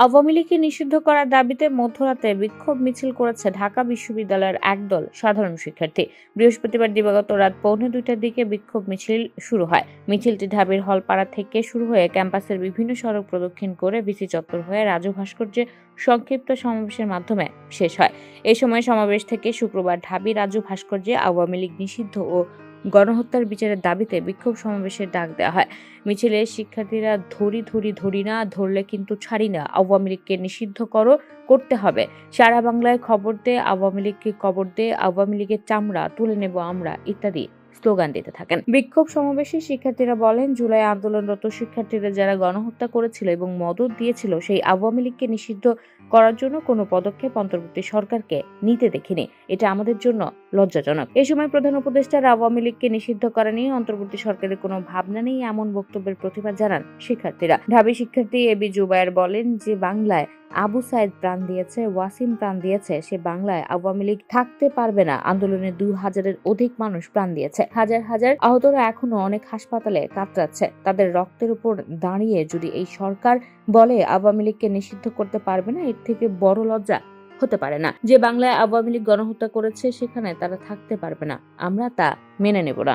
আওয়ামী লীগকে নিষিদ্ধ করার দাবিতে মধ্যরাতে বিক্ষোভ মিছিল করেছে ঢাকা বিশ্ববিদ্যালয়ের একদল সাধারণ শিক্ষার্থী। বৃহস্পতিবার দিবাগত রাত পৌনে দুইটার দিকে বিক্ষোভ মিছিল শুরু হয়। মিছিলটি ঢাবির হলপাড়া থেকে শুরু হয়ে ক্যাম্পাসের বিভিন্ন সড়ক প্রদক্ষিণ করে বিসি চত্বর হয়ে রাজু ভাস্কর্যে সংক্ষিপ্ত সমাবেশের মাধ্যমে শেষ হয়। এ সময় সমাবেশ থেকে শুক্রবার ঢাবি রাজু ভাস্কর্যে আওয়ামী লীগ নিষিদ্ধ ও গণহত্যার বিচারের দাবিতে বিক্ষোভ সমাবেশের ডাক দেওয়া হয়। মিছিলে শিক্ষার্থীরা ধরি ধরি ধরি না, ধরলে কিন্তু ছাড়ি না। আওয়ামী লীগকে নিষিদ্ধ করো, করতে হবে। সারা বাংলায় খবর দে, আওয়ামী লীগকে খবর দে, আওয়ামী লীগের চামড়া তুলে নেব আমরা, ইত্যাদি। স্লোগান দিতে থাকেন। বিক্ষোভ সমাবেশে শিক্ষার্থীরা বলেন, জুলাই আন্দোলনরত শিক্ষার্থীরা যারা গণহত্যা করেছিল এবং মদত দিয়েছিল, সেই আওয়ামী লীগকে নিষিদ্ধ করার জন্য কোনো পদক্ষেপ অন্তর্বর্তী সরকারকে নিতে দেখিনি। এটা আমাদের জন্য লজ্জাজনক। এ সময় প্রধান উপদেষ্টার আওয়ামী লীগকে নিষিদ্ধ করা নিয়ে অন্তর্বর্তী সরকারের কোনো ভাবনা নেই, এমন বক্তব্যের প্রতিবাদ জানান শিক্ষার্থীরা। ঢাবি শিক্ষার্থী এবি জুবায়ের বলেন যে, বাংলায় আবু সাইদ প্রাণ দিয়েছে, ওয়াসিম প্রাণ দিয়েছে, সে বাংলায় আওয়ামী লীগ থাকতে পারবে না। আন্দোলনে দুই হাজারের অধিক মানুষ প্রাণ দিয়েছে। হাজার হাজার আহতরা এখনও অনেক হাসপাতালে কাতরাচ্ছে। তাদের রক্তের উপর দাঁড়িয়ে যদি এই সরকার বলে আওয়ামী লীগকে নিষিদ্ধ করতে পারবে না, এর থেকে বড় লজ্জা হতে পারে না। যে বাংলায় আওয়ামী লীগ গণহত্যা করেছে, সেখানে তারা থাকতে পারবে না। আমরা তা মেনে নেব না।